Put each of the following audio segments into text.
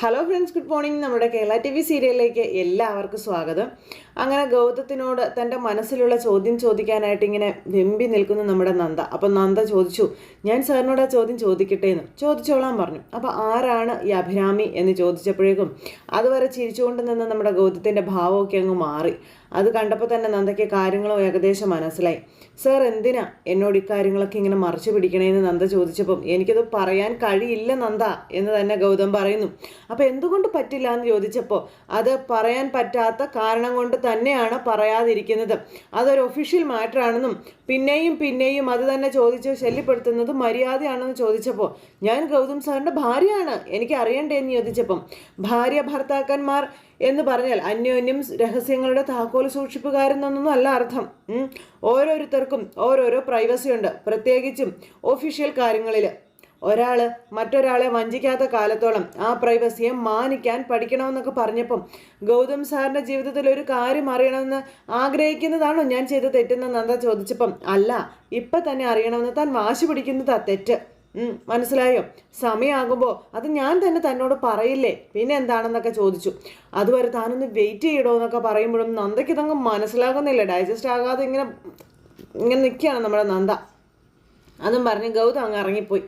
Hello friends good morning നമ്മുടെ Kerala T V സീരിയലിലേക്ക് എല്ലാവർക്കും സ്വാഗതം. അങ്ങനെ ഗൗതത്തിനോട് തന്റെ മനസ്സിലുള്ള ചോദ്യം ചോദിക്കാനായിട്ട് ഇങ്ങനെ വെമ്പി നിൽക്കുന്നു നമ്മുടെ നന്ദ. അപ്പം നന്ദ ചോദിച്ചു ഞാൻ സാറിനോട് ആ ചോദ്യം ചോദിക്കട്ടെ എന്ന്? ചോദിച്ചോളാൻ പറഞ്ഞു. അപ്പോൾ ആരാണ് ഈ അഭിരാമി എന്ന് ചോദിച്ചപ്പോഴേക്കും അതുവരെ ചിരിച്ചുകൊണ്ട് നിന്ന് നമ്മുടെ ഗൗതത്തിന്റെ ഭാവമൊക്കെ അങ്ങ് മാറി. അത് കണ്ടപ്പോൾ തന്നെ നന്ദയ്ക്ക് കാര്യങ്ങളും ഏകദേശം മനസ്സിലായി. സാർ എന്തിനാ എന്നോട് ഇക്കാര്യങ്ങളൊക്കെ ഇങ്ങനെ മറച്ചു പിടിക്കണേന്ന് നന്ദ ചോദിച്ചപ്പം എനിക്കത് പറയാൻ കഴിയില്ല നന്ദ എന്ന് തന്നെ ഗൗതം പറയുന്നു. അപ്പോൾ എന്തുകൊണ്ട് പറ്റില്ല എന്ന് ചോദിച്ചപ്പോൾ അത് പറയാൻ പറ്റാത്ത കാരണം കൊണ്ട് തന്നെയാണ് പറയാതിരിക്കുന്നത്. അതൊരു ഒഫീഷ്യൽ മാറ്ററാണെന്നും പിന്നെയും പിന്നെയും അത് തന്നെ ചോദിച്ച് ശല്യപ്പെടുത്തുന്നത് മര്യാദയാണെന്ന് ചോദിച്ചപ്പോൾ ഞാൻ ഗൗതം സാറിന്റെ ഭാര്യയാണ് എനിക്ക് അറിയണ്ടേ എന്ന് ചോദിച്ചപ്പം ഭാര്യ ഭർത്താക്കന്മാർ എന്ന് പറഞ്ഞാൽ അന്യോന്യം രഹസ്യങ്ങളുടെ താക്കോൽ സൂക്ഷിപ്പുകാരെന്നൊന്നും അല്ല അർത്ഥം. ഓരോരുത്തർക്കും ഓരോരോ പ്രൈവസി ഉണ്ട്. പ്രത്യേകിച്ചും ഒഫീഷ്യൽ കാര്യങ്ങളിൽ ഒരാൾ മറ്റൊരാളെ വഞ്ചിക്കാത്ത കാലത്തോളം ആ പ്രൈവസിയെ മാനിക്കാൻ പഠിക്കണമെന്നൊക്കെ പറഞ്ഞപ്പം ഗൗതം സാറിന്റെ ജീവിതത്തിൽ ഒരു കാര്യം അറിയണമെന്ന് ആഗ്രഹിക്കുന്നതാണോ ഞാൻ ചെയ്ത തെറ്റെന്ന് നന്ദ ചോദിച്ചപ്പം അല്ല ഇപ്പം തന്നെ അറിയണമെന്ന് താൻ വാശി പിടിക്കുന്നതാ തെറ്റ്. മനസ്സിലായോ? സമയമാകുമ്പോൾ അത് ഞാൻ തന്നെ തന്നോട് പറയില്ലേ? പിന്നെ എന്താണെന്നൊക്കെ ചോദിച്ചു. അതുവരെ താനൊന്ന് വെയിറ്റ് ചെയ്യടോ എന്നൊക്കെ പറയുമ്പോഴും നന്ദയ്ക്ക് ഇതങ്ങ് മനസ്സിലാകുന്നില്ല. ഡൈജസ്റ്റ് ആകാതെ ഇങ്ങനെ ഇങ്ങനെ നിൽക്കുകയാണ് നമ്മുടെ നന്ദ. അതും പറഞ്ഞ് ഗൗതം അങ്ങ് ഇറങ്ങിപ്പോയി.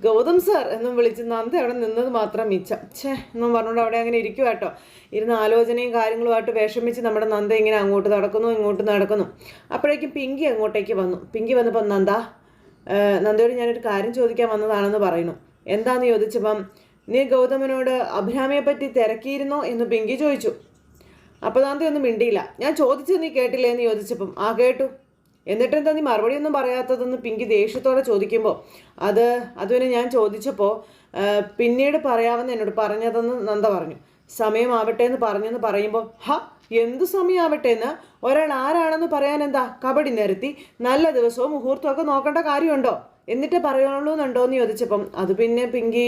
ഗൗതം സാർ എന്നും വിളിച്ച് നന്ദ അവിടെ നിന്നത് മാത്രം മിച്ചം. ഛേ എന്നും പറഞ്ഞുകൊണ്ട് അവിടെ അങ്ങനെ ഇരിക്കുക കേട്ടോ. ഇരുന്ന് ആലോചനയും കാര്യങ്ങളുമായിട്ട് വിഷമിച്ച് നമ്മുടെ നന്ദ ഇങ്ങനെ അങ്ങോട്ട് നടക്കുന്നു ഇങ്ങോട്ട് നടക്കുന്നു. അപ്പോഴേക്കും പിങ്കി അങ്ങോട്ടേക്ക് വന്നു. പിങ്കി വന്നപ്പോൾ നന്ദ നന്ദയോട് ഞാനൊരു കാര്യം ചോദിക്കാൻ വന്നതാണെന്ന് പറയുന്നു. എന്താന്ന് ചോദിച്ചപ്പം നീ ഗൗതമനോട് അഭിരാമിയെ പറ്റി തിരക്കിയിരുന്നോ? എന്ന് പിങ്കി ചോദിച്ചു. അപ്പോൾ നന്ദി ഒന്നും മിണ്ടിയില്ല. ഞാൻ ചോദിച്ചത് നീ കേട്ടില്ലേ? എന്ന് ചോദിച്ചപ്പം ആ കേട്ടു. എന്നിട്ടെന്താ നീ മറുപടി ഒന്നും പറയാത്തതെന്ന് പിങ്കി ദേഷ്യത്തോടെ ചോദിക്കുമ്പോൾ അത് അതുവരെ ഞാൻ ചോദിച്ചപ്പോൾ പിന്നീട് പറയാമെന്ന് എന്നോട് പറഞ്ഞതെന്ന് നന്ദ പറഞ്ഞു. സമയമാവട്ടെ എന്ന് പറഞ്ഞെന്ന് പറയുമ്പോൾ ഹ എന്ത് സമയമാവട്ടെ എന്ന് ഒരാൾ ആരാണെന്ന് പറയാൻ എന്താ കബഡി നിരത്തി നല്ല ദിവസവും മുഹൂർത്തവും ഒക്കെ നോക്കേണ്ട കാര്യമുണ്ടോ? എന്നിട്ട് പറയുള്ളൂ എന്നുണ്ടോ എന്ന് ചോദിച്ചപ്പം അത് പിന്നെ പിങ്കി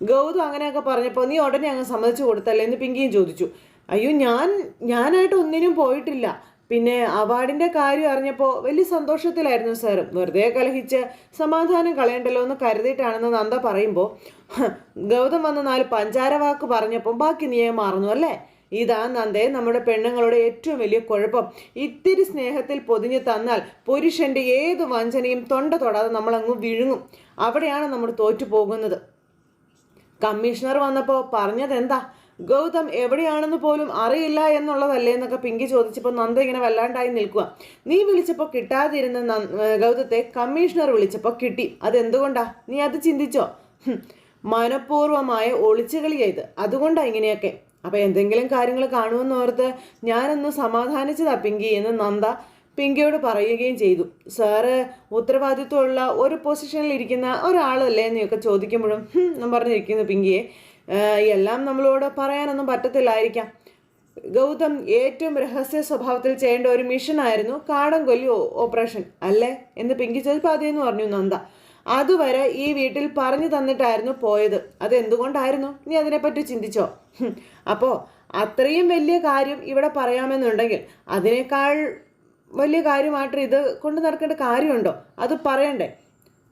ഗൗതം അങ്ങനെയൊക്കെ പറഞ്ഞപ്പോൾ നീ ഉടനെ അങ്ങ് സമ്മതിച്ചു കൊടുത്തല്ലേ? എന്ന് പിങ്കിയും ചോദിച്ചു. അയ്യോ ഞാൻ ഞാനായിട്ട് ഒന്നിനും പോയിട്ടില്ല. പിന്നെ അവാർഡിന്റെ കാര്യം അറിഞ്ഞപ്പോൾ വലിയ സന്തോഷത്തിലായിരുന്നു സാർ. വെറുതെ കലഹിച്ച് സമാധാനം കളയണ്ടല്ലോ എന്ന് കരുതിയിട്ടാണെന്ന് നന്ദ പറയുമ്പോൾ ഗൗതം വന്ന നാല് പഞ്ചാര വാക്ക് പറഞ്ഞപ്പോൾ ബാക്കി നീയെ മാറുന്നു അല്ലേ? ഇതാ നന്ദേ നമ്മുടെ പെണ്ണുങ്ങളുടെ ഏറ്റവും വലിയ കുഴപ്പം. ഇത്തിരി സ്നേഹത്തിൽ പൊതിഞ്ഞു തന്നാൽ പുരുഷന്റെ ഏത് വഞ്ചനയും തൊണ്ട തൊടാതെ നമ്മളങ്ങ് വിഴുങ്ങും. അവിടെയാണ് നമ്മൾ തോറ്റു പോകുന്നത് കമ്മീഷണർ വന്നപ്പോൾ പറഞ്ഞത് എന്താ ഗൗതം എവിടെയാണെന്ന് പോലും അറിയില്ല എന്നുള്ളതല്ലേ എന്നൊക്കെ പിങ്കി ചോദിച്ചപ്പോൾ നന്ദ ഇങ്ങനെ വല്ലാണ്ടായി നിൽക്കുക നീ വിളിച്ചപ്പോൾ കിട്ടാതിരുന്ന ഗൗതത്തെ കമ്മീഷണർ വിളിച്ചപ്പോൾ കിട്ടി. അതെന്തുകൊണ്ടാ? നീ അത് ചിന്തിച്ചോ? മനഃപൂർവമായ ഒളിച്ചുകളിയാ ഇത്. അതുകൊണ്ടാ ഇങ്ങനെയൊക്കെ. അപ്പം എന്തെങ്കിലും കാര്യങ്ങൾ കാണുമെന്ന് ഓർത്ത് ഞാനൊന്ന് സമാധാനിച്ചതാ പിങ്കി എന്ന് നന്ദ പിങ്കിയോട് പറയുകയും ചെയ്തു. സാറ് ഉത്തരവാദിത്വമുള്ള ഒരു പൊസിഷനിൽ ഇരിക്കുന്ന ഒരാളല്ലേ? എന്നൊക്കെ ചോദിക്കുമ്പോഴും പറഞ്ഞിരിക്കുന്നു പിങ്കിയെ. "ഏഹ്, എല്ലാം നമ്മളോട് പറയാനൊന്നും പറ്റത്തില്ലായിരിക്കാം. ഗൗതം ഏറ്റവും രഹസ്യ സ്വഭാവത്തിൽ ചെയ്യേണ്ട ഒരു മിഷനായിരുന്നു കാടം കൊല്ലി ഓപ്പറേഷൻ അല്ലേ? എന്ന് പിങ്കി ചോദിച്ചപ്പോൾ അതേന്ന് പറഞ്ഞു നന്ദ അതുവരെ ഈ വീട്ടിൽ പറഞ്ഞു തന്നിട്ടായിരുന്നു പോയത്. അത് എന്തുകൊണ്ടായിരുന്നു നീ അതിനെപ്പറ്റി ചിന്തിച്ചോ? അപ്പോ അപ്പോൾ അത്രയും വലിയ കാര്യം ഇവിടെ പറയാമെന്നുണ്ടെങ്കിൽ അതിനേക്കാൾ വലിയ കാര്യമായിട്ട് ഇത് കൊണ്ട് നടക്കേണ്ട കാര്യമുണ്ടോ? അത് പറയണ്ടേ?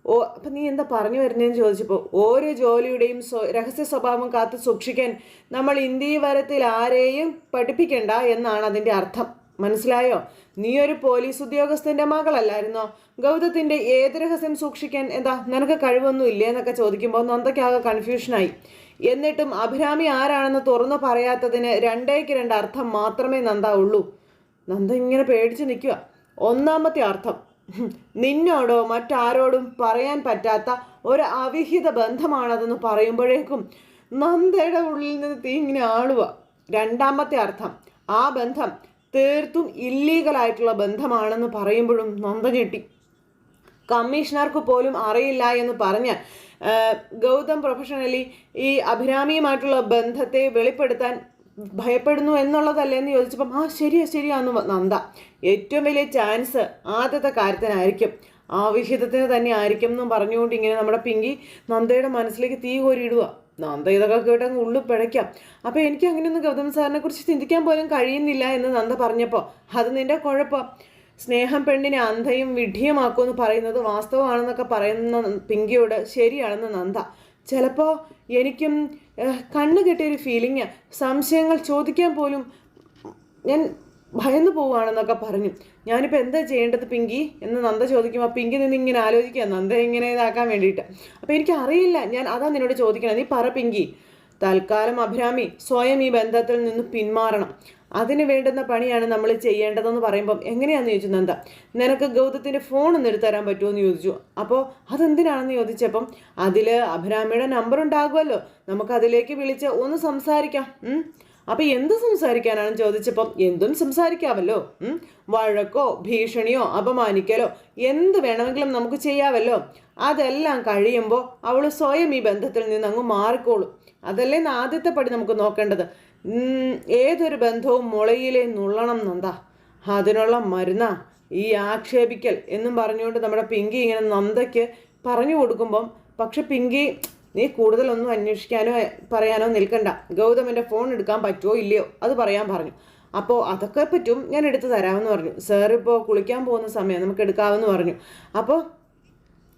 ഓ അപ്പം നീ എന്താ പറഞ്ഞു വരുന്നതെന്ന് ചോദിച്ചപ്പോൾ ഓരോ ജോലിയുടെയും രഹസ്യ സ്വഭാവം കാത്തു സൂക്ഷിക്കാൻ നമ്മൾ ഇന്ത്യ വരത്തിൽ ആരെയും പഠിപ്പിക്കണ്ട എന്നാണ് അതിന്റെ അർത്ഥം. മനസ്സിലായോ? നീ ഒരു പോലീസ് ഉദ്യോഗസ്ഥന്റെ മകളല്ലായിരുന്നോ? ഗൗതത്തിന്റെ ഏത് രഹസ്യം സൂക്ഷിക്കാൻ എന്താ നിനക്ക് കഴിവൊന്നും ഇല്ലേ എന്നൊക്കെ ചോദിക്കുമ്പോൾ നന്ദയ്ക്കാകെ കൺഫ്യൂഷനായി എന്നിട്ടും അഭിരാമി ആരാണെന്ന് തുറന്നു പറയാത്തതിന് രണ്ടേക്ക് രണ്ട് അർത്ഥം മാത്രമേ നന്ദ ഉള്ളൂ. നന്ദ ഇങ്ങനെ പേടിച്ച് നിൽക്കുക ഒന്നാമത്തെ അർത്ഥം നിന്നോടോ മറ്റാരോടും പറയാൻ പറ്റാത്ത ഒരു അവിഹിത ബന്ധമാണതെന്ന് പറയുമ്പോഴേക്കും നന്ദയുടെ ഉള്ളിൽ നിന്ന് തീ ഇങ്ങനെ ആളുക രണ്ടാമത്തെ അർത്ഥം ആ ബന്ധം തീർത്തും ഇല്ലീഗലായിട്ടുള്ള ബന്ധമാണെന്ന് പറയുമ്പോഴും നന്ദ ഞെട്ടി. കമ്മീഷണർക്ക് പോലും അറിയില്ല എന്ന് പറഞ്ഞ് ഗൗതം പ്രൊഫഷണലി ഈ അഭിരാമിയുമായിട്ടുള്ള ബന്ധത്തെ വെളിപ്പെടുത്താൻ ഭയപ്പെടുന്നു എന്നുള്ളതല്ലേ എന്ന് ചോദിച്ചപ്പം ആ ശരിയാ ശരിയാന്ന് നന്ദ. ഏറ്റവും വലിയ ചാൻസ് ആദ്യത്തെ കാര്യത്തിനായിരിക്കും. ആ വിഹിതത്തിന് തന്നെ ആയിരിക്കും എന്നും പറഞ്ഞുകൊണ്ട് ഇങ്ങനെ നമ്മുടെ പിങ്കി നന്ദയുടെ മനസ്സിലേക്ക് തീ കോരിയിടുക നന്ദ ഇതൊക്കെ കേട്ടങ്ങ് ഉള്ളു പിഴയ്ക്കാം അപ്പോൾ എനിക്ക് അങ്ങനെയൊന്നും ഗൗതം സാറിനെ കുറിച്ച് ചിന്തിക്കാൻ പോലും കഴിയുന്നില്ല എന്ന് നന്ദ പറഞ്ഞപ്പോൾ അത് നിന്റെ കുഴപ്പം. സ്നേഹം പെണ്ണിനെ അന്ധയും വിഡ്ഢിയുമാക്കുമെന്ന് പറയുന്നത് വാസ്തവമാണെന്നൊക്കെ പറയുന്ന പിങ്കിയോട് ശരിയാണെന്ന് നന്ദ. ചിലപ്പോൾ എനിക്കും കണ്ണ് കെട്ടിയൊരു ഫീലിംഗ് സംശയങ്ങൾ ചോദിക്കാൻ പോലും ഞാൻ ഭയന്നു പോവുകയാണെന്നൊക്കെ പറഞ്ഞു. ഞാനിപ്പോൾ എന്താ ചെയ്യേണ്ടത് പിങ്കി? എന്ന് നന്ദ ചോദിക്കുമ്പോൾ പിങ്കി നിന്ന് ഇങ്ങനെ ആലോചിക്കുക. നന്ദ ഇങ്ങനെ ഇതാക്കാൻ വേണ്ടിയിട്ട്. അപ്പോൾ എനിക്ക് അറിയില്ല ഞാൻ അതാ നിന്നോട് ചോദിക്കണം. നീ പറ പിങ്കി. തൽക്കാലം അഭിരാമി സ്വയം ഈ ബന്ധത്തിൽ നിന്ന് പിന്മാറണം. അതിന് വേണ്ടുന്ന പണിയാണ് നമ്മൾ ചെയ്യേണ്ടതെന്ന് പറയുമ്പം എങ്ങനെയാന്ന് ചോദിച്ചു നന്ദ. നിനക്ക് ഗൗതത്തിന്റെ ഫോൺ ഒന്ന് എടുത്തു തരാൻ പറ്റുമോ എന്ന് ചോദിച്ചു. അപ്പോൾ അതെന്തിനാണെന്ന് ചോദിച്ചപ്പം അതിൽ അഭിരാമിയുടെ നമ്പർ ഉണ്ടാകുമല്ലോ. നമുക്ക് അതിലേക്ക് വിളിച്ച് ഒന്ന് സംസാരിക്കാം. അപ്പൊ എന്ത് സംസാരിക്കാനാണ് ചോദിച്ചപ്പം എന്തും സംസാരിക്കാമല്ലോ. വഴക്കോ ഭീഷണിയോ അപമാനിക്കലോ എന്ത് വേണമെങ്കിലും നമുക്ക് ചെയ്യാമല്ലോ. അതെല്ലാം കഴിയുമ്പോൾ അവൾ സ്വയം ഈ ബന്ധത്തിൽ നിന്ന് അങ്ങ് മാറിക്കോളും. അതല്ലേ ആദ്യത്തെ പടി നമുക്ക് നോക്കേണ്ടത്. ഏതൊരു ബന്ധവും മുളയിലെ നുള്ളണം നന്ദാ അതിനുള്ള മരുന്നാ ഈ ആക്ഷേപിക്കൽ എന്നും പറഞ്ഞുകൊണ്ട് നമ്മുടെ പിങ്കി ഇങ്ങനെ നന്ദയ്ക്ക് പറഞ്ഞു കൊടുക്കുമ്പം പക്ഷെ പിങ്കി നീ കൂടുതലൊന്നും അന്വേഷിക്കാനോ പറയാനോ നിൽക്കണ്ട. ഗൗതമന്റെ ഫോൺ എടുക്കാൻ പറ്റുമോ ഇല്ലയോ? അത് പറയാൻ പറഞ്ഞു. അപ്പോൾ അതൊക്കെ പറ്റും ഞാൻ എടുത്ത് തരാമെന്ന് പറഞ്ഞു. സാർ ഇപ്പോൾ കുളിക്കാൻ പോകുന്ന സമയം നമുക്ക് എടുക്കാമെന്ന് പറഞ്ഞു. അപ്പോൾ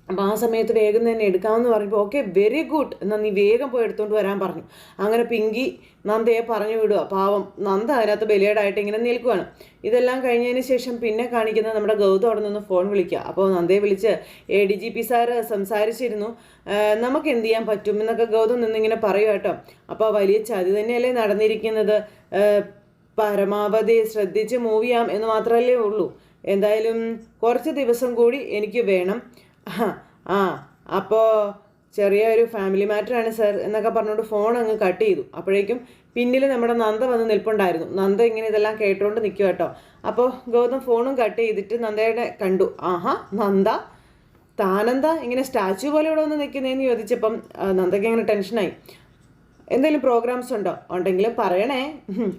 അപ്പോൾ ആ സമയത്ത് വേഗം തന്നെ എടുക്കാമെന്ന് പറഞ്ഞപ്പോൾ ഓക്കെ വെരി ഗുഡ് എന്നാൽ നീ വേഗം പോയി എടുത്തുകൊണ്ട് വരാൻ പറഞ്ഞു. അങ്ങനെ പിങ്കി നന്ദയെ പറഞ്ഞു വിടുക പാവം നന്ദ അതിനകത്ത് ബലിയേടായിട്ട് ഇങ്ങനെ നിൽക്കുകയാണ് ഇതെല്ലാം കഴിഞ്ഞതിന് ശേഷം പിന്നെ കാണിക്കുന്ന നമ്മുടെ ഗൗതം അവിടെ നിന്ന് ഫോൺ വിളിക്കുക. അപ്പോൾ നന്ദയെ വിളിച്ച് A D G P sir സംസാരിച്ചിരുന്നു. നമുക്ക് എന്ത് ചെയ്യാൻ പറ്റും? എന്നൊക്കെ ഗൗതം നിന്നിങ്ങനെ പറയുക കേട്ടോ. അപ്പോൾ വലിയ ചതി തന്നെയല്ലേ നടന്നിരിക്കുന്നത്? പരമാവധി ശ്രദ്ധിച്ച് മൂവ് ചെയ്യാം എന്ന് മാത്രമല്ലേ ഉള്ളൂ. എന്തായാലും കുറച്ച് ദിവസം കൂടി എനിക്ക് വേണം. ആ, അപ്പോൾ ചെറിയൊരു ഫാമിലി മാറ്ററാണ് സർ എന്നൊക്കെ പറഞ്ഞുകൊണ്ട് ഫോൺ അങ്ങ് കട്ട് ചെയ്തു. അപ്പോഴേക്കും പിന്നിൽ നമ്മുടെ നന്ദ വന്ന് നിൽപ്പുണ്ടായിരുന്നു. നന്ദ ഇങ്ങനെ ഇതെല്ലാം കേട്ടുകൊണ്ട് നിൽക്കുക കേട്ടോ അപ്പോൾ ഗൗതം ഫോണും കട്ട് ചെയ്തിട്ട് നന്ദയുടെ കണ്ടു. ആഹാ നന്ദ? താനന്ത ഇങ്ങനെ സ്റ്റാച്യു പോലെ ഇവിടെ വന്ന് നിൽക്കുന്നതെന്ന് ചോദിച്ചപ്പം നന്ദയ്ക്ക് അങ്ങനെ ടെൻഷനായി എന്തെങ്കിലും പ്രോഗ്രാംസ് ഉണ്ടോ? ഉണ്ടെങ്കിൽ പറയണേ.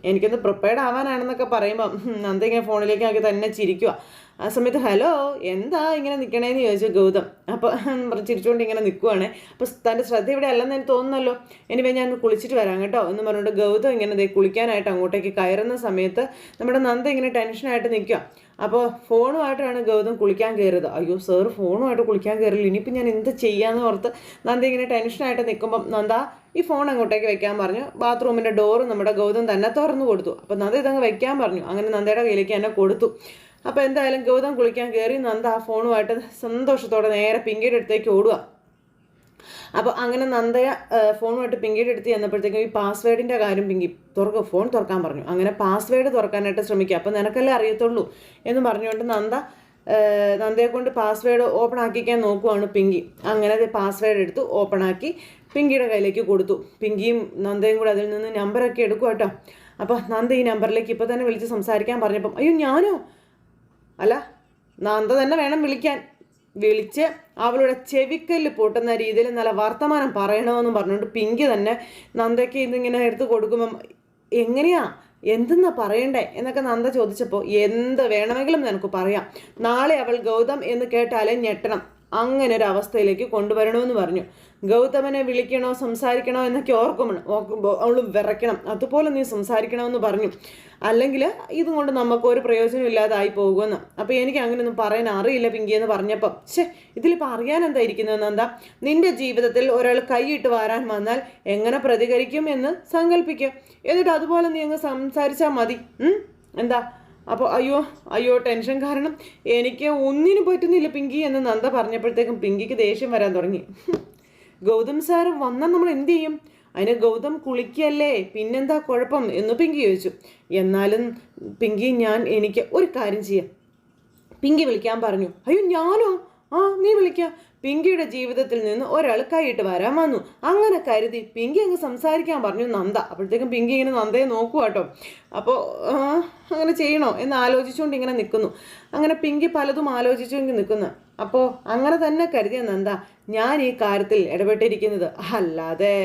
എനിക്കൊന്ന് പ്രിപ്പയർഡ് ആവാനാണെന്നൊക്കെ പറയുമ്പോൾ നന്ദിങ്ങനെ ഫോണിലേക്ക് ആക്കി തന്നെ ചിരിക്കുക ആ സമയത്ത് ഹലോ എന്താ ഇങ്ങനെ നിൽക്കണേന്ന് ചോദിച്ചു ഗൗതം. അപ്പോൾ ചിരിച്ചുകൊണ്ട് ഇങ്ങനെ നിൽക്കുവാണേ അപ്പോൾ തന്റെ ശ്രദ്ധ ഇവിടെ അല്ലെന്ന് എനിക്ക് തോന്നുന്നല്ലോ. എനിവേ ഞാൻ കുളിച്ചിട്ട് വരാം കേട്ടോ. എന്ന് പറഞ്ഞുകൊണ്ട് ഗൗതം ഇങ്ങനെ കുളിക്കാനായിട്ട് അങ്ങോട്ടേക്ക് കയറുന്ന സമയത്ത് നമ്മുടെ നന്ദ ഇങ്ങനെ ടെൻഷനായിട്ട് നിൽക്കുക അപ്പോൾ ഫോണുമായിട്ടാണ് ഗൗതം കുളിക്കാൻ കയറിയത്. അയ്യോ സാർ ഫോണുമായിട്ട് കുളിക്കാൻ കയറില്ല. ഇനിയിപ്പോൾ ഞാൻ എന്ത് ചെയ്യാന്ന് ഓർത്ത് നന്ദ ഇങ്ങനെ ടെൻഷനായിട്ട് നിൽക്കുമ്പം നന്ദ ഈ ഫോൺ അങ്ങോട്ടേക്ക് വെക്കാൻ പറഞ്ഞു. ബാത്റൂമിന്റെ ഡോറ് നമ്മുടെ ഗൗതം തന്നെ തുറന്നു കൊടുത്തു. അപ്പോൾ നന്ദ ഇതങ്ങ് വെക്കാൻ പറഞ്ഞു. അങ്ങനെ നന്ദയുടെ കയ്യിലേക്ക് തന്നെ കൊടുത്തു. അപ്പോൾ എന്തായാലും ഗൗതം കുളിക്കാൻ കയറി നന്ദ ആ ഫോണുമായിട്ട് സന്തോഷത്തോടെ നേരെ പിങ്കിയുടെ അടുത്തേക്ക് ഓടുക. അപ്പോൾ അങ്ങനെ നന്ദയ ഫോണുമായിട്ട് പിങ്കിയുടെ അടുത്ത് ചെന്നപ്പോഴത്തേക്കും ഈ പാസ്വേഡിന്റെ കാര്യം പിങ്കി തുറക്കുക ഫോൺ തുറക്കാൻ പറഞ്ഞു. അങ്ങനെ പാസ്വേഡ് തുറക്കാനായിട്ട് ശ്രമിക്കുക. അപ്പോൾ നിനക്കല്ലേ അറിയത്തുള്ളൂ എന്ന് പറഞ്ഞുകൊണ്ട് നന്ദ നന്ദയെ കൊണ്ട് പാസ്വേഡ് ഓപ്പൺ ആക്കിക്കാൻ നോക്കുവാണ് പിങ്കി. അങ്ങനെ പാസ്വേഡ് എടുത്ത് ഓപ്പൺ ആക്കി പിങ്കിയുടെ കയ്യിലേക്ക് കൊടുത്തു. പിങ്കിയും നന്ദയും കൂടെ അതിൽ നിന്ന് നമ്പറൊക്കെ എടുക്കും കേട്ടോ അപ്പോൾ നന്ദ ഈ നമ്പറിലേക്ക് ഇപ്പോൾ തന്നെ വിളിച്ച് സംസാരിക്കാൻ പറഞ്ഞപ്പം അയ്യോ ഞാനോ? അല്ല നന്ദ തന്നെ വേണം വിളിക്കാൻ. വിളിച്ച് അവളുടെ ചെവിക്കല്ല് പൊട്ടുന്ന രീതിയിൽ നല്ല വർത്തമാനം പറയണമെന്നും പറഞ്ഞുകൊണ്ട് പിങ്കി തന്നെ നന്ദയ്ക്ക് ഇതിങ്ങനെ എടുത്ത് കൊടുക്കുമ്പം എങ്ങനെയാ? എന്തെന്നാ പറയണ്ടേ? എന്നൊക്കെ നന്ദ ചോദിച്ചപ്പോൾ എന്ത് വേണമെങ്കിലും നിനക്ക് പറയാം. നാളെ അവൾ ഗൗതം എന്ന് കേട്ടാലേ ഞെട്ടണം. അങ്ങനെ ഒരു അവസ്ഥയിലേക്ക് കൊണ്ടുവരണമെന്ന് പറഞ്ഞു. ഗൗതമനെ വിളിക്കണോ സംസാരിക്കണോ എന്നൊക്കെ ഓർക്കുമ്പോൾ അവൾ വിറയ്ക്കണം. അതുപോലെ നീ സംസാരിക്കണമെന്ന് പറഞ്ഞു. അല്ലെങ്കിൽ ഇതും കൊണ്ട് നമുക്ക് ഒരു പ്രയോജനം ഇല്ലാതായി പോകുമെന്ന്. അപ്പോൾ എനിക്ക് അങ്ങനെയൊന്നും പറയാൻ അറിയില്ല പിങ്കി എന്ന് പറഞ്ഞപ്പം. ഛേ ഇതിലിപ്പോൾ അറിയാൻ എന്താ ഇരിക്കുന്നതെന്ന് എന്താ നിന്റെ ജീവിതത്തിൽ ഒരാൾ കൈയിട്ട് വരാൻ വന്നാൽ എങ്ങനെ പ്രതികരിക്കും എന്ന് സങ്കല്പിക്കുക എന്നിട്ട് അതുപോലെ നീ അങ്ങ് സംസാരിച്ചാൽ മതി. എന്താ? അപ്പോൾ അയ്യോ അയ്യോ ടെൻഷൻ കാരണം എനിക്ക് ഒന്നിനും പറ്റുന്നില്ല പിങ്കി എന്ന് നന്ദ പറഞ്ഞപ്പോഴത്തേക്കും പിങ്കിക്ക് ദേഷ്യം വരാൻ തുടങ്ങി. ഗൗതം സാർ വന്നാൽ നമ്മൾ എന്തു ചെയ്യും? അതിന് ഗൗതം കുളിക്കല്ലേ പിന്നെന്താ കുഴപ്പം എന്ന് പിങ്കി ചോദിച്ചു. എന്നാലും പിങ്കി ഞാൻ എനിക്ക് ഒരു കാര്യം ചെയ്യാം. പിങ്കി വിളിക്കാൻ പറഞ്ഞു. അയ്യോ ഞാനോ? ആ നീ വിളിക്ക. പിങ്കിയുടെ ജീവിതത്തിൽ നിന്ന് ഒരാൾ കൈയിട്ട് വരാൻ വന്നു. അങ്ങനെ കരുതി പിങ്കി അങ്ങ് സംസാരിക്കാൻ പറഞ്ഞു നന്ദ. അപ്പോഴത്തേക്കും പിങ്കി ഇങ്ങനെ നന്ദയെ നോക്കുക കേട്ടോ അപ്പോൾ അങ്ങനെ ചെയ്യണോ എന്ന് ആലോചിച്ചുകൊണ്ട് ഇങ്ങനെ നിൽക്കുന്നു. അങ്ങനെ പിങ്കി പലതും ആലോചിച്ചുകൊണ്ട് നിൽക്കുന്നു. അപ്പോൾ അങ്ങനെ തന്നെ കരുതിയ നന്ദ ഞാൻ ഈ കാര്യത്തിൽ ഇടപെട്ടിരിക്കുന്നത് അല്ലാതെ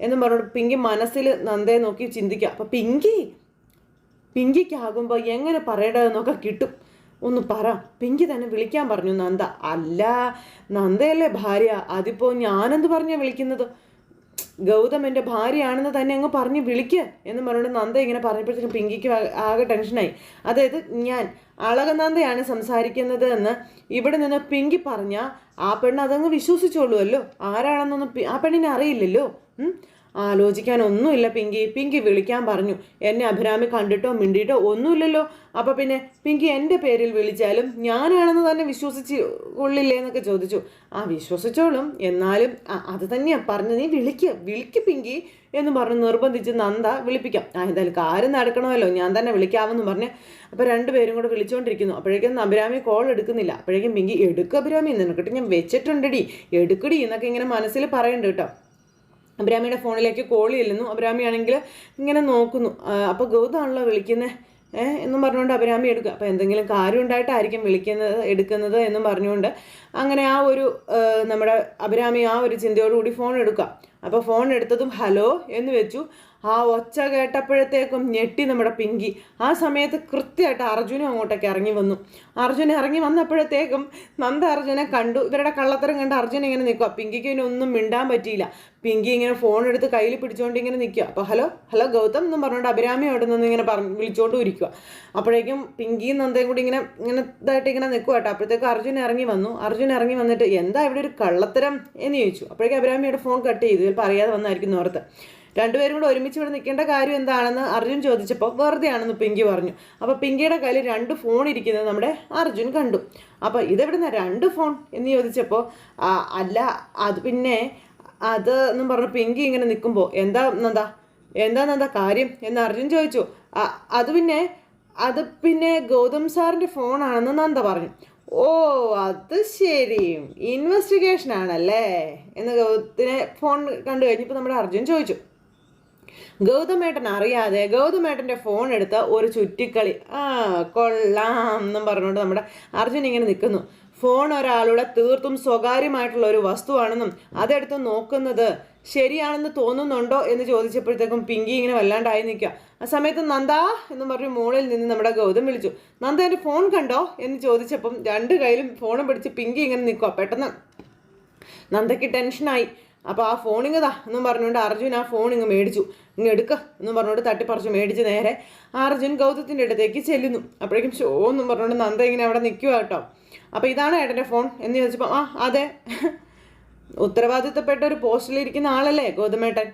എന്നും പറഞ്ഞു പിങ്കി മനസ്സിൽ നന്ദയെ നോക്കി ചിന്തിക്കുക. അപ്പോൾ പിങ്കി? പിങ്കിക്കാകുമ്പോൾ എങ്ങനെ പറയേണ്ടതെന്നൊക്കെ കിട്ടും. ഒന്ന് പറ. പിങ്കി തന്നെ വിളിക്കാൻ പറഞ്ഞു നന്ദ. അല്ല നന്ദയല്ലേ ഭാര്യ? അതിപ്പോൾ ഞാനെന്ത് പറഞ്ഞാ വിളിക്കുന്നത്? ഗൗതം എന്റെ ഭാര്യയാണെന്ന് തന്നെ അങ്ങ് പറഞ്ഞ് വിളിക്കുക എന്ന് പറഞ്ഞുകൊണ്ട് നന്ദ ഇങ്ങനെ പറഞ്ഞപ്പോഴത്തേക്കും പിങ്കിക്ക് ആകെ ടെൻഷനായി. അതായത് ഞാൻ അളകനന്ദയാണ് സംസാരിക്കുന്നത് എന്ന് ഇവിടെ നിന്ന് പിങ്കി പറഞ്ഞ ആ പെണ്ണ് അതങ്ങ് വിശ്വസിച്ചോളൂല്ലോ ആരാണെന്നൊന്നും ആ പെണ്ണിനെ അറിയില്ലല്ലോ. ഒന്നുമില്ല പിങ്കി. പിങ്കി വിളിക്കാൻ പറഞ്ഞു. എന്നെ അഭിരാമി കണ്ടിട്ടോ മിണ്ടിയിട്ടോ ഒന്നുമില്ലല്ലോ. അപ്പോൾ പിന്നെ പിങ്കി എന്റെ പേരിൽ വിളിച്ചാലും ഞാനാണെന്ന് തന്നെ വിശ്വസിച്ച് കൊള്ളില്ലേ എന്നൊക്കെ ചോദിച്ചു. ആ വിശ്വസിച്ചോളും. എന്നാലും അത് തന്നെയാ. പറഞ്ഞു നീ വിളിക്കുക വിളിക്ക് പിങ്കി എന്ന് പറഞ്ഞ് നിർബന്ധിച്ച് നന്ദ വിളിപ്പിക്കാം. ആ എന്തായാലും കാര്യം നടക്കണമല്ലോ. ഞാൻ തന്നെ വിളിക്കാമെന്ന് പറഞ്ഞ് അപ്പോൾ രണ്ടുപേരും കൂടെ വിളിച്ചുകൊണ്ടിരിക്കുന്നു അപ്പോഴേക്കും അഭിരാമി കോൾ എടുക്കുന്നില്ല. അപ്പോഴേക്കും പിങ്കി എടുക്കുക അഭിരാമി നിനക്കിട്ട് ഞാൻ വെച്ചിട്ടുണ്ടടി. എടുക്കടി എന്നൊക്കെ ഇങ്ങനെ മനസ്സിൽ പറയുന്നുണ്ട് കേട്ടോ. അബ്രാമിയുടെ ഫോണിലേക്ക് കോൾ ചെല്ലുന്നു. അബ്രാമിയാണെങ്കിൽ ഇങ്ങനെ നോക്കുന്നു. അപ്പോൾ ഗൗതമാണല്ലോ വിളിക്കുന്നത് എന്നും പറഞ്ഞുകൊണ്ട് അഭിരാമി എടുക്കുക അപ്പോൾ എന്തെങ്കിലും കാര്യം ഉണ്ടായിട്ടായിരിക്കും വിളിക്കുന്നത് എടുക്കുന്നത് എന്നും പറഞ്ഞുകൊണ്ട് അങ്ങനെ ആ ഒരു നമ്മുടെ അഭിരാമി ആ ഒരു ചിന്തയോടുകൂടി ഫോൺ എടുക്കുക അപ്പോൾ ഫോൺ എടുത്തതും ഹലോ എന്ന് വെച്ചു. ആ ഒച്ച കേട്ടപ്പോഴത്തേക്കും ഞെട്ടി നമ്മുടെ പിങ്കി. ആ സമയത്ത് കൃത്യമായിട്ട് അർജുനും അങ്ങോട്ടേക്ക് ഇറങ്ങി വന്നു. അർജുൻ ഇറങ്ങി വന്നപ്പോഴത്തേക്കും നന്ദ അർജുനെ കണ്ടു. ഇവരുടെ കള്ളത്തരം കണ്ട് അർജുൻ ഇങ്ങനെ നിൽക്കുക പിങ്കിക്ക് ഇനി ഒന്നും മിണ്ടാൻ പറ്റിയില്ല. പിങ്കി ഇങ്ങനെ ഫോൺ എടുത്ത് കയ്യിൽ പിടിച്ചുകൊണ്ട് ഇങ്ങനെ നിൽക്കുക അപ്പോൾ ഹലോ ഹലോ ഗൗതം എന്നും പറഞ്ഞുകൊണ്ട് അഭിരാമി അവിടെ നിന്ന് ഇങ്ങനെ പറഞ്ഞു വിളിച്ചുകൊണ്ട് ഇരിക്കുക അപ്പോഴേക്കും പിങ്കിയും നന്ദയും കൂടി ഇങ്ങനെ ഇങ്ങനെ ഇതായിട്ട് ഇങ്ങനെ നിൽക്കുക കേട്ടോ. അപ്പോഴത്തേക്കും അർജുൻ ഇറങ്ങി വന്നു. അർജുൻ ഇറങ്ങി വന്നിട്ട് എന്താ ഇവിടെ ഒരു കള്ളത്തരം? എന്ന് ചോദിച്ചു. അപ്പോഴേക്കും അഭിരാമിയുടെ ഫോൺ കട്ട് ചെയ്തു. ചിലപ്പോൾ അറിയാതെ വന്നായിരിക്കും ഓർത്ത്. രണ്ടുപേരും കൂടെ ഒരുമിച്ച് ഇവിടെ നിൽക്കേണ്ട കാര്യം എന്താണെന്ന് അർജുൻ ചോദിച്ചപ്പോൾ വെറുതെ ആണെന്ന് പിങ്കി പറഞ്ഞു. അപ്പോൾ പിങ്കിയുടെ കയ്യിൽ രണ്ട് ഫോൺ ഇരിക്കുന്നത് നമ്മുടെ അർജുൻ കണ്ടു. അപ്പോൾ ഇതെവിടുന്ന രണ്ട് ഫോൺ എന്ന് ചോദിച്ചപ്പോൾ അല്ല അത് പിന്നെ അത് എന്നും പറഞ്ഞു പിങ്കി ഇങ്ങനെ നിൽക്കുമ്പോൾ എന്താ നന്ദാ? എന്താ നന്ദാ കാര്യം? എന്ന് അർജുൻ ചോദിച്ചു. അത് പിന്നെ അത് പിന്നെ ഗൗതം സാറിന്റെ ഫോണാണെന്ന് നന്ദ പറഞ്ഞു. ഓ അത് ശരി. ഇൻവെസ്റ്റിഗേഷൻ ആണല്ലേ? എന്ന് ഗൗതത്തിനെ ഫോൺ കണ്ടു കഴിഞ്ഞപ്പോൾ നമ്മുടെ അർജുൻ ചോദിച്ചു. ഗൗതമേട്ടൻ അറിയാതെ ഗൗതമേട്ടന്റെ ഫോൺ എടുത്ത ഒരു ചുറ്റിക്കളി. ആ കൊള്ളാം എന്നും പറഞ്ഞുകൊണ്ട് നമ്മുടെ അർജുൻ ഇങ്ങനെ നിൽക്കുന്നു. ഫോൺ ഒരാളുടെ തീർത്തും സ്വകാര്യമായിട്ടുള്ള ഒരു വസ്തുവാണെന്നും അതെടുത്ത് നോക്കുന്നത് ശരിയാണെന്ന് തോന്നുന്നുണ്ടോ എന്ന് ചോദിച്ചപ്പോഴത്തേക്കും പിങ്കി ഇങ്ങനെ വല്ലാണ്ടായി നിൽക്കുക. ആ സമയത്ത് നന്ദ എന്ന് പറഞ്ഞ് മോളിൽ നിന്ന് നമ്മുടെ ഗൗതം വിളിച്ചു. നന്ദ എന്റെ ഫോൺ കണ്ടോ എന്ന് ചോദിച്ചപ്പം രണ്ട് കയ്യിലും ഫോണും പിടിച്ച് പിങ്കി ഇങ്ങനെ നിൽക്കുക. പെട്ടെന്ന് നന്ദയ്ക്ക് ടെൻഷനായി. അപ്പോൾ ആ ഫോൺ ഇങ്ങതാ എന്നും പറഞ്ഞുകൊണ്ട് അർജുൻ ആ ഫോൺ ഇങ്ങ് മേടിച്ചു. ഇങ്ങ് എടുക്ക എന്നും പറഞ്ഞുകൊണ്ട് തട്ടിപ്പറിച്ച് മേടിച്ച് നേരെ അർജുൻ ഗൗതത്തിന്റെ അടുത്തേക്ക് ചെല്ലുന്നു. അപ്പോഴേക്കും ഷോ എന്നും പറഞ്ഞുകൊണ്ട് നന്ദ ഇങ്ങനെ അവിടെ നിൽക്കുക കേട്ടോ. അപ്പോൾ ഇതാണ് ഏട്ടന്റെ ഫോൺ എന്ന് ചോദിച്ചപ്പോൾ ആ അതെ. ഉത്തരവാദിത്തപ്പെട്ട ഒരു പോസ്റ്റിലിരിക്കുന്ന ആളല്ലേ ഗോതമേട്ടൻ.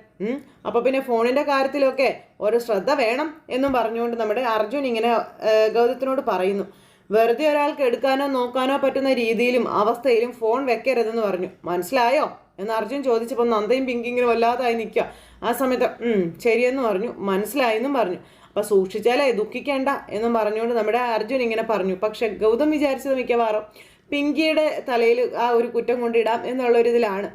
അപ്പോൾ പിന്നെ ഫോണിന്റെ കാര്യത്തിലൊക്കെ ഒരു ശ്രദ്ധ വേണം എന്നും പറഞ്ഞുകൊണ്ട് നമ്മുടെ അർജുൻ ഇങ്ങനെ ഗൗതത്തിനോട് പറയുന്നു. വെറുതെ ഒരാൾക്ക് എടുക്കാനോ നോക്കാനോ പറ്റുന്ന രീതിയിലും അവസ്ഥയിലും ഫോൺ വെക്കരുതെന്ന് പറഞ്ഞു. മനസ്സിലായോ? എന്ന് അർജുൻ ചോദിച്ചപ്പോൾ നന്ദയും പിങ്കിങ്ങിനും വല്ലാതായി നിൽക്കുക. ആ സമയത്ത് ശരിയെന്ന് പറഞ്ഞു. മനസ്സിലായെന്നും പറഞ്ഞു. അപ്പോൾ സൂക്ഷിച്ചാലേ ദുഃഖിക്കേണ്ട എന്നും പറഞ്ഞുകൊണ്ട് നമ്മുടെ അർജുൻ ഇങ്ങനെ പറഞ്ഞു. പക്ഷെ ഗൗതം വിചാരിച്ചത് മിക്കവാറും പിങ്കിയുടെ തലയിൽ ആ ഒരു കുറ്റം കൊണ്ടിടാം എന്നുള്ളൊരിതിലാണ്.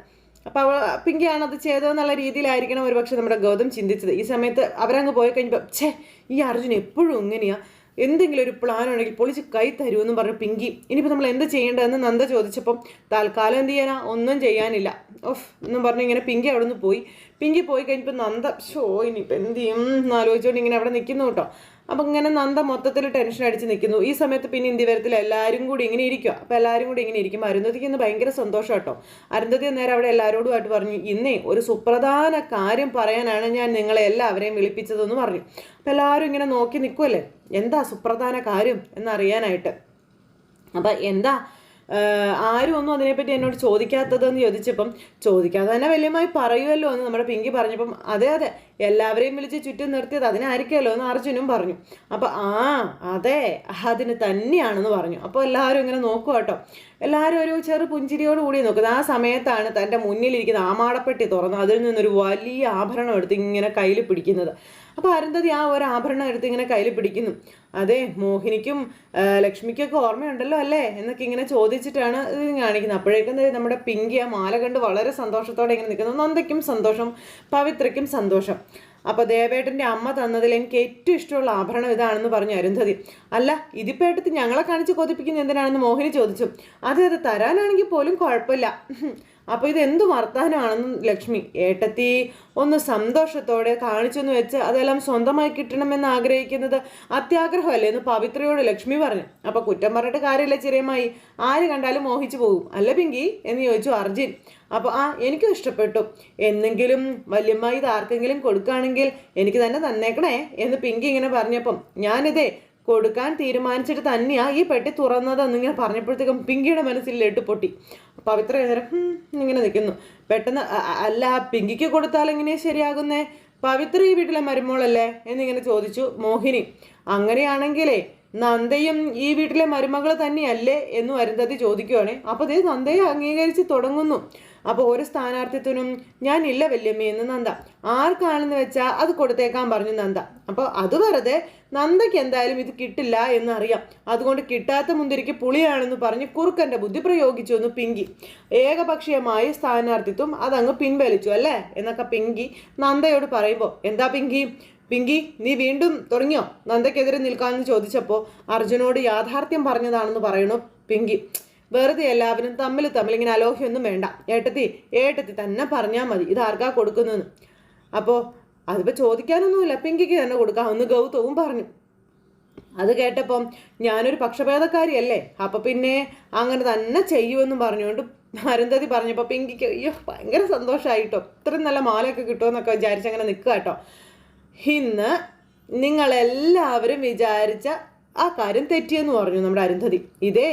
അപ്പോൾ അവൾ പിങ്കിയാണ് അത് ചെയ്തതെന്നുള്ള രീതിയിലായിരിക്കണം ഒരുപക്ഷെ നമ്മുടെ ഗൗതം ചിന്തിച്ചത്. ഈ സമയത്ത് അവരങ്ങ് പോയി കഴിഞ്ഞപ്പോൾ ഛേ ഈ അർജുൻ എപ്പോഴും ഇങ്ങനെയാ. എന്തെങ്കിലും ഒരു പ്ലാൻ ഉണ്ടെങ്കിൽ പൊളിച്ച് കൈ തരുമെന്നും പറഞ്ഞു പിങ്കി ഇനിയിപ്പോൾ നമ്മൾ എന്ത് ചെയ്യേണ്ടതെന്ന് നന്ദ ചോദിച്ചപ്പം തൽക്കാലം എന്ത് ചെയ്യാനാ? ഒന്നും ചെയ്യാനില്ല. ഓഫ് എന്നും പറഞ്ഞ് ഇങ്ങനെ പിങ്കി അവിടെ നിന്ന് പോയി. പിങ്കി പോയി കഴിഞ്ഞപ്പോൾ നന്ദ ഷോ ഇനിയിപ്പോൾ എന്ത് ചെയ്യും? എന്ന് ആലോചിച്ചുകൊണ്ട് ഇങ്ങനെ അവിടെ നിൽക്കുന്നു കേട്ടോ. അപ്പം ഇങ്ങനെ നന്ദ മൊത്തത്തിൽ ടെൻഷൻ അടിച്ച് നിൽക്കുന്നു ഈ സമയത്ത് പിന്നെ ഇന്ത്യ വരത്തിൽ എല്ലാവരും കൂടി ഇങ്ങനെ ഇരിക്കുക അപ്പോൾ എല്ലാവരും കൂടി ഇങ്ങനെ ഇരിക്കുമ്പോൾ അരുന്ധതിക്ക് ഇന്ന് ഭയങ്കര സന്തോഷം കേട്ടോ. അരുന്ധതി നേരം അവിടെ എല്ലാവരോടുമായിട്ട് പറഞ്ഞു ഇന്നേ ഒരു സുപ്രധാന കാര്യം പറയാനാണ് ഞാൻ നിങ്ങളെ എല്ലാവരെയും വിളിപ്പിച്ചതെന്ന് പറഞ്ഞു. അപ്പോൾ എല്ലാവരും ഇങ്ങനെ നോക്കി നിൽക്കുമല്ലേ എന്താ സുപ്രധാന കാര്യം എന്നറിയാനായിട്ട്. അപ്പം എന്താ ആരും ഒന്നും അതിനെപ്പറ്റി എന്നോട് ചോദിക്കാത്തതെന്ന് ചോദിച്ചപ്പം ചോദിക്കാതെ തന്നെ വലിയമായി പറയുമല്ലോ എന്ന് നമ്മുടെ പിങ്കി പറഞ്ഞപ്പം അതെ അതെ എല്ലാവരെയും വിളിച്ച് ചുറ്റും നിർത്തിയത് അതിനായിരിക്കുമല്ലോ എന്ന് അർജുനും പറഞ്ഞു. അപ്പോൾ ആ അതെ അതിന് തന്നെയാണെന്ന് പറഞ്ഞു. അപ്പോൾ എല്ലാവരും ഇങ്ങനെ നോക്കുക കേട്ടോ. എല്ലാവരും ഒരു ചെറു പുഞ്ചിരിയോട് കൂടി നോക്കുന്നത്. ആ സമയത്താണ് തന്റെ മുന്നിലിരിക്കുന്ന ആമാടപ്പെട്ടി തുറന്ന് അതിൽ നിന്നൊരു വലിയ ആഭരണം എടുത്ത് ഇങ്ങനെ കയ്യിൽ പിടിക്കുന്നത്. അപ്പോൾ അരുന്ധതി ആ ഒരു ആഭരണം എടുത്ത് ഇങ്ങനെ കയ്യിൽ പിടിക്കുന്നു. അതെ മോഹിനിക്കും ലക്ഷ്മിക്കൊക്കെ ഓർമ്മയുണ്ടല്ലോ അല്ലേ? എന്നൊക്കെ ഇങ്ങനെ ചോദിച്ചിട്ടാണ് ഇത് കാണിക്കുന്നത്. അപ്പോഴേക്കും നമ്മുടെ പിങ്കി ആ മാല കണ്ട് വളരെ സന്തോഷത്തോടെ ഇങ്ങനെ നിൽക്കുന്നു. നന്ദയ്ക്കും സന്തോഷം പവിത്രയ്ക്കും സന്തോഷം. അപ്പോൾ ദേവേട്ടന്റെ അമ്മ തന്നതിൽ എനിക്ക് ഏറ്റവും ഇഷ്ടമുള്ള ആഭരണം ഇതാണെന്ന് പറഞ്ഞു അരുന്ധതി. അല്ല ഇതിപ്പേട്ടത്ത് ഞങ്ങളെ കാണിച്ച് കൊതിപ്പിക്കുന്ന എന്തിനാണെന്ന് മോഹിനി ചോദിച്ചു. അതെ അത് തരാനാണെങ്കിൽ പോലും കുഴപ്പമില്ല. അപ്പോൾ ഇത് എന്ത് വർത്തമാനമാണെന്ന് ലക്ഷ്മി? ഏട്ടത്തി ഒന്ന് സന്തോഷത്തോടെ കാണിച്ചെന്ന് വെച്ച് അതെല്ലാം സ്വന്തമായി കിട്ടണമെന്ന് ആഗ്രഹിക്കുന്നത് അത്യാഗ്രഹമല്ലേ എന്ന് പവിത്രയോട് ലക്ഷ്മി പറഞ്ഞു. അപ്പോൾ കുറ്റം പറഞ്ഞിട്ട് കാര്യമില്ല ചെറിയമായി ആര് കണ്ടാലും മോഹിച്ചു പോകും. അല്ല പിങ്കി എന്ന് ചോദിച്ചു അർജുൻ. അപ്പോൾ ആ എനിക്കും ഇഷ്ടപ്പെട്ടു. എന്നെങ്കിലും വല്യമ്മ ഇത് ആർക്കെങ്കിലും കൊടുക്കുകയാണെങ്കിൽ എനിക്ക് തന്നെ തന്നേക്കണേ എന്ന് പിങ്കി ഇങ്ങനെ പറഞ്ഞപ്പം ഞാനിതേ കൊടുക്കാൻ തീരുമാനിച്ചിട്ട് തന്നെയാ ഈ പെട്ടി തുറന്നത് എന്നിങ്ങനെ പറഞ്ഞപ്പോഴത്തേക്കും പിങ്കിയുടെ മനസ്സിൽ ലെട്ട് പൊട്ടി. പവിത്ര നേരം ഇങ്ങനെ നിൽക്കുന്നു. പെട്ടെന്ന് "അ- അ- അല്ല പിങ്കിക്ക് കൊടുത്താൽ എങ്ങനെയാ ശരിയാകുന്നേ? പവിത്ര ഈ വീട്ടിലെ മരുമോളല്ലേ? എന്നിങ്ങനെ ചോദിച്ചു മോഹിനി. അങ്ങനെയാണെങ്കിലേ നന്ദയും ഈ വീട്ടിലെ മരുമകൾ തന്നെയല്ലേ എന്ന് അരുന്ധതി ചോദിക്കുവാണേ. അപ്പോൾ ദേ നന്ദയെ അംഗീകരിച്ച് തുടങ്ങുന്നു. അപ്പോൾ ഒരു സ്ഥാനാർത്ഥിത്വനും വല്യമ്മേ എന്ന് നന്ദ. ആർക്കാണെന്ന് വെച്ചാൽ അത് കൊടുത്തേക്കാൻ പറഞ്ഞു നന്ദ. അപ്പോൾ അത് വെറുതെ നന്ദയ്ക്ക് എന്തായാലും ഇത് കിട്ടില്ല എന്നറിയാം. അതുകൊണ്ട് കിട്ടാത്ത മുന്തിരിക്ക് പുളിയാണെന്ന് പറഞ്ഞ് കുറുക്കന്റെ ബുദ്ധി പ്രയോഗിച്ചു എന്ന് പിങ്കി. ഏകപക്ഷീയമായ സ്ഥാനാർത്ഥിത്വം അതങ്ങ് പിൻവലിച്ചു അല്ലേ? എന്നൊക്കെ പിങ്കി നന്ദയോട് പറയുമ്പോൾ എന്താ പിങ്കി? പിങ്കി നീ വീണ്ടും തുടങ്ങിയോ? നന്ദയ്ക്കെതിരെ നിൽക്കാമെന്ന് ചോദിച്ചപ്പോൾ അർജുനോട് യാഥാർത്ഥ്യം പറഞ്ഞതാണെന്ന് പറയണു പിങ്കി. വെറുതെ എല്ലാവരും തമ്മിൽ തമ്മിൽ ഇങ്ങനെ അലോഹ്യൊന്നും വേണ്ട. ഏട്ടത്തി ഏട്ടത്തി തന്നെ പറഞ്ഞാൽ മതി ഇത് ആർക്കാ കൊടുക്കുന്നതെന്ന്. അപ്പോൾ അതിപ്പോൾ ചോദിക്കാനൊന്നുമില്ല. പിങ്കിക്ക് തന്നെ കൊടുക്കാം. ഒന്ന് ഗൗതവും പറഞ്ഞു. അത് കേട്ടപ്പം ഞാനൊരു പക്ഷഭേദക്കാരിയല്ലേ അപ്പം പിന്നെ അങ്ങനെ തന്നെ ചെയ്യുമെന്നും പറഞ്ഞുകൊണ്ട് അരുന്ധതി പറഞ്ഞപ്പോൾ പിങ്കിക്ക് അയ്യോ ഭയങ്കര സന്തോഷമായിട്ടോ ഇത്രയും നല്ല മാലയൊക്കെ കിട്ടുമെന്നൊക്കെ വിചാരിച്ച് അങ്ങനെ നിൽക്കുക കേട്ടോ. ഇന്ന് നിങ്ങളെല്ലാവരും വിചാരിച്ച ആ കാര്യം തെറ്റിയെന്ന് പറഞ്ഞു നമ്മുടെ അരുന്ധതി. ഇതേ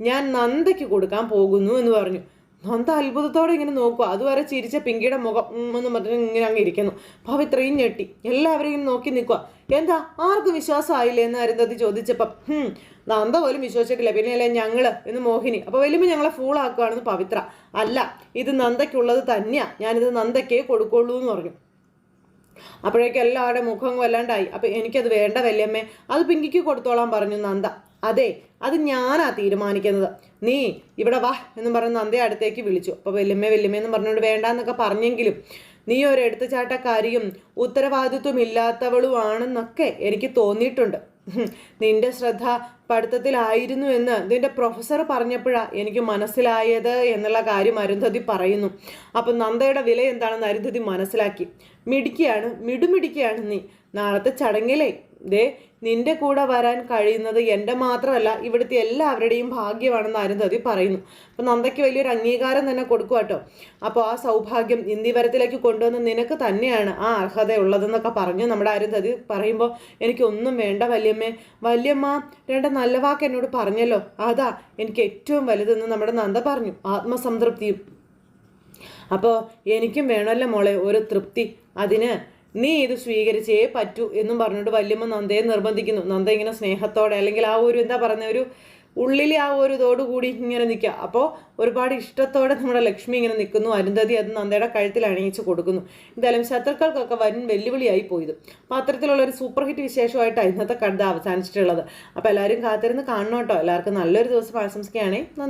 ഞാൻ നന്ദയ്ക്ക് കൊടുക്കാൻ പോകുന്നു എന്ന് പറഞ്ഞു. നന്ദ അത്ഭുതത്തോടെ ഇങ്ങനെ നോക്കുക. അതുവരെ ചിരിച്ച പിങ്കിയുടെ മുഖം എന്ന് പറഞ്ഞ് ഇങ്ങനെ അങ്ങ് ഇരിക്കുന്നു. പവിത്രയും ഞെട്ടി. എല്ലാവരും ഇങ്ങനെ നോക്കി നിൽക്കുക. എന്താ? ആർക്കും വിശ്വാസമായില്ലേ എന്ന് അരുന്ധതി ചോദിച്ചപ്പം നന്ദ പോലും വിശ്വസിച്ചിട്ടില്ല. പിന്നെ അല്ലേ ഞങ്ങൾ എന്ന് മോഹിനി. അപ്പോൾ വലിയ ഞങ്ങളെ ഫൂളാക്കുകയാണെന്ന് പവിത്ര. അല്ല ഇത് നന്ദയ്ക്കുള്ളത് തന്നെയാ. ഞാനിത് നന്ദയ്ക്കേ കൊടുക്കുള്ളൂ എന്ന് പറഞ്ഞു. അപ്പോഴേക്കും എല്ലാവരുടെ മുഖം വല്ലാണ്ടായി. അപ്പൊ എനിക്കത് വേണ്ട വല്യമ്മേ. അത് പിങ്കിക്ക് കൊടുത്തോളാൻ പറഞ്ഞു നന്ദ. അതെ അത് ഞാനാ തീരുമാനിക്കുന്നത്. നീ ഇവിടെ വാ എന്ന് പറഞ്ഞ് നന്ദയെ അടുത്തേക്ക് വിളിച്ചു. അപ്പോൾ വെല്ലുമ്മ വല്യമ്മ എന്ന് പറഞ്ഞുകൊണ്ട് വേണ്ടാന്നൊക്കെ പറഞ്ഞെങ്കിലും നീ ഒരു എടുത്തുചാട്ടക്കാരിയും ഉത്തരവാദിത്വം ഇല്ലാത്തവളുമാണെന്നൊക്കെ എനിക്ക് തോന്നിയിട്ടുണ്ട്. നിന്റെ ശ്രദ്ധ പഠിത്തത്തിലായിരുന്നു എന്ന് നിന്റെ പ്രൊഫസർ പറഞ്ഞപ്പോഴാ എനിക്ക് മനസ്സിലായത് എന്നുള്ള കാര്യം അരുന്ധതി പറയുന്നു. അപ്പം നന്ദയുടെ വില എന്താണെന്ന് അരുന്ധതി മനസ്സിലാക്കി. മിടിക്കുകയാണ് മിടുമിടിക്കുകയാണ് നീ. നാളത്തെ ചടങ്ങിലേ ദേ നിന്റെ കൂടെ വരാൻ കഴിയുന്നത് എന്റെ മാത്രമല്ല ഇവിടുത്തെ എല്ലാവരുടെയും ഭാഗ്യമാണെന്ന് അരുന്ധതി പറയുന്നു. അപ്പം നന്ദയ്ക്ക് വലിയൊരു അംഗീകാരം തന്നെ കൊടുക്കുക കേട്ടോ. അപ്പോൾ ആ സൗഭാഗ്യം ഇന്ദിവരത്തിലേക്ക് കൊണ്ടുവന്ന് നിനക്ക് തന്നെയാണ് ആ അർഹതയുള്ളതെന്നൊക്കെ പറഞ്ഞു നമ്മുടെ അരുന്ധതി പറയുമ്പോൾ എനിക്കൊന്നും വേണ്ട വല്യമ്മേ. വല്യമ്മ രണ്ട് നല്ല വാക്ക് എന്നോട് പറഞ്ഞല്ലോ. അതാ എനിക്ക് ഏറ്റവും വലുതെന്ന് നമ്മുടെ നന്ദ പറഞ്ഞു. ആത്മസംതൃപ്തിയും. അപ്പോൾ എനിക്കും വേണമല്ലോ മോളെ ഒരു തൃപ്തി. അതിന് നീ ഇത് സ്വീകരിച്ചേ പറ്റൂ എന്നും പറഞ്ഞുകൊണ്ട് വല്യമ്മ നന്ദയെ നിർബന്ധിക്കുന്നു. നന്ദ ഇങ്ങനെ സ്നേഹത്തോടെ അല്ലെങ്കിൽ ആ ഒരു എന്താ പറയുന്ന ഒരു ഉള്ളിലെ ആ ഒരു ഇതോടുകൂടി ഇങ്ങനെ നിൽക്കുക. അപ്പോൾ ഒരുപാട് ഇഷ്ടത്തോടെ നമ്മുടെ ലക്ഷ്മി ഇങ്ങനെ നിൽക്കുന്നു. അരുന്ധതി അത് നന്ദയുടെ കഴുത്തിൽ അണിയിച്ച് കൊടുക്കുന്നു. എന്തായാലും ശത്രുക്കൾക്കൊക്കെ വൻ വെല്ലുവിളിയായി പോയത്. അപ്പോൾ അത്തരത്തിലുള്ള ഒരു സൂപ്പർ ഹിറ്റ് വിശേഷമായിട്ടാണ് ഇന്നത്തെ കഥ അവസാനിച്ചിട്ടുള്ളത്. അപ്പോൾ എല്ലാവരും കാത്തിരുന്ന് കാണണം കേട്ടോ. എല്ലാവർക്കും നല്ലൊരു ദിവസം ആശംസിക്കുകയാണെങ്കിൽ